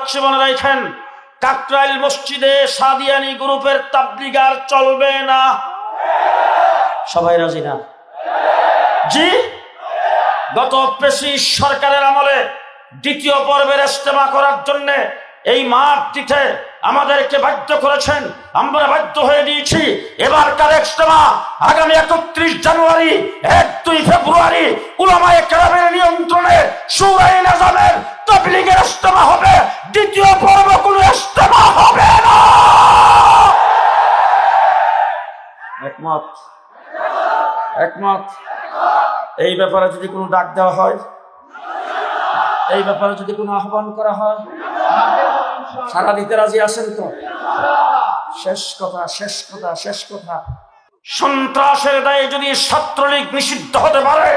যাচ্ছি মনে রাখেন কাকরাইল মসজিদে সাদিয়ানি গ্রুপের তাবলিগার চলবে না। সবাই রাজি না? জি? গত পেশি সরকারের আমলে দ্বিতীয় পর্বের ইস্তেমা করার জন্য এই মাঠটিতে আমাদেরকে বাধ্য করেছেন, আমরা বাধ্য হয়ে দিয়েছি এবারকার ইস্তেমা আগামী একত্রিশ জানুয়ারি, এক দুই ফেব্রুয়ারি উলামায়ে কেরামের নিয়ন্ত্রণে সুরাই নাজামের তবলিগের ইস্তেমা হবে। দ্বিতীয় পর্ব কোনো ইস্তেমা হবে না। একমত? একমত? এই ব্যাপারে যদি কোনো ডাক দেওয়া হয়? এই ব্যাপারে যদি কোনো আহ্বান করা হয়? সারা দিতে রাজি আছেন তো? শেষ কথা শেষ কথা শেষ কথা। সন্ত্রাসের দায়ে যদি ছাত্রলীগ নিষিদ্ধ হতে পারে,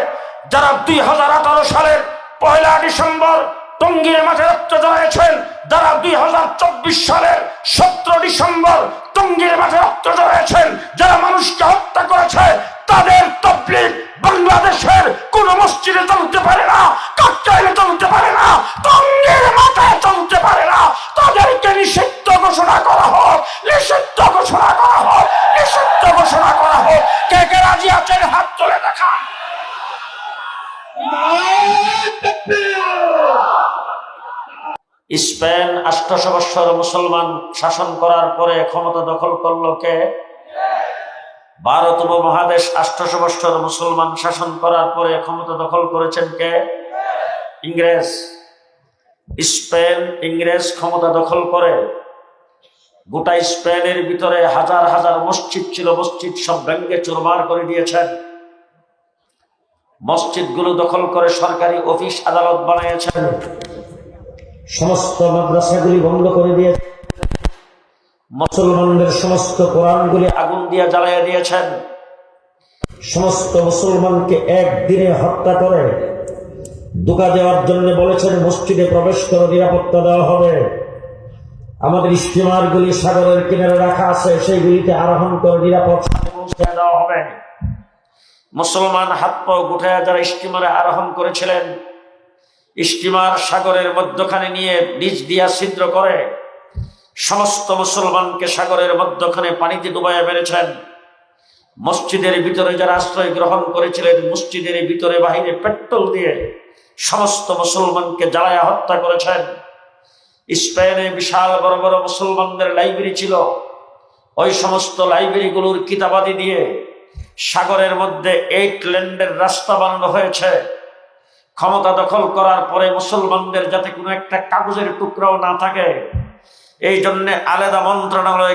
যারা দুই হাজার আঠারো সালের পয়লা ডিসেম্বর টঙ্গীর মাঠে রক্ত জড়িয়েছেন যারা দুই হাজার চব্বিশ সালের সতেরো ডিসেম্বর টঙ্গীর মাঠে রক্ত জড়িয়েছেন যারা মানুষকে হত্যা করেছে, তাদের তবলিগ বাংলাদেশের কোন মসজিদে চলতে পারে না কাকটাইলে চলতে পারে না টঙ্গীর কে হাত তুলে দেখা। স্পেন আষ্টশো বৎসর মুসলমান শাসন করার পরে ক্ষমতা দখল করল কে? ভারত উপমহাদেশ আষ্টশো বৎসর মুসলমান শাসন করার পরে ক্ষমতা দখল করেছেন কে? ইংরেজ। স্পেন ইংরেজ ক্ষমতা দখল করে। গোটা স্পেনের ভিতরে হাজার হাজার মসজিদ ছিল, মসজিদ সব ব্যাঙ্গে চুরমার করে দিয়েছেন। মসজিদগুলো দখল করে সরকারি অফিস আদালত বানিয়েছেন। সমস্ত মাদ্রাসাগুলি বন্ধ করে দিয়েছেন। মুসলমানদের সমস্ত কোরআনগুলি আগুন দিয়ে জ্বালাইয়া দিয়েছেন। সমস্ত মুসলমানকে একদিনে হত্যা করে দুকা দেওয়ার জন্য বলেছেন, মসজিদে প্রবেশ করে নিরাপত্তা দেওয়া হবে। আমাদের স্টিমারগুলি সাগরের কিনারে রাখা আছে সেইগুলিতে আরোহণ করে নিরাপদ পৌঁছে দেওয়া হবে। মুসলমান হাত পাও গুঠায় যারা স্টিমারে আরোহণ করেছিলেন, স্টিমার সাগরের মধ্যখানে নিয়ে বীজ দিয়া ছিদ্র করে, সমস্ত মুসলমানকে সাগরের মধ্যখানে পানিতে ডুবাইয়া মেরেছেন মসজিদের ভিতরে যারা আশ্রয় গ্রহণ করেছিলেন, মসজিদের ভিতরে বাহিরে পেট্রোল দিয়ে সমস্ত মুসলমানকে জ্বালায়া হত্যা করেছেন। স্পেনে বিশাল বড় বড় মুসলমানদের লাইব্রেরি ছিল। ওই সমস্ত লাইব্রেরিগুলোর কিতাবাদি দিয়ে সাগরের মধ্যে এইট ল্যান্ডের রাস্তা বানানো হয়েছে। ক্ষমতা দখল করার পরে মুসলমানদের যাতে কোনো একটা কাগজের টুকরাও না থাকে এই জন্য আলাদা মন্ত্রণালয়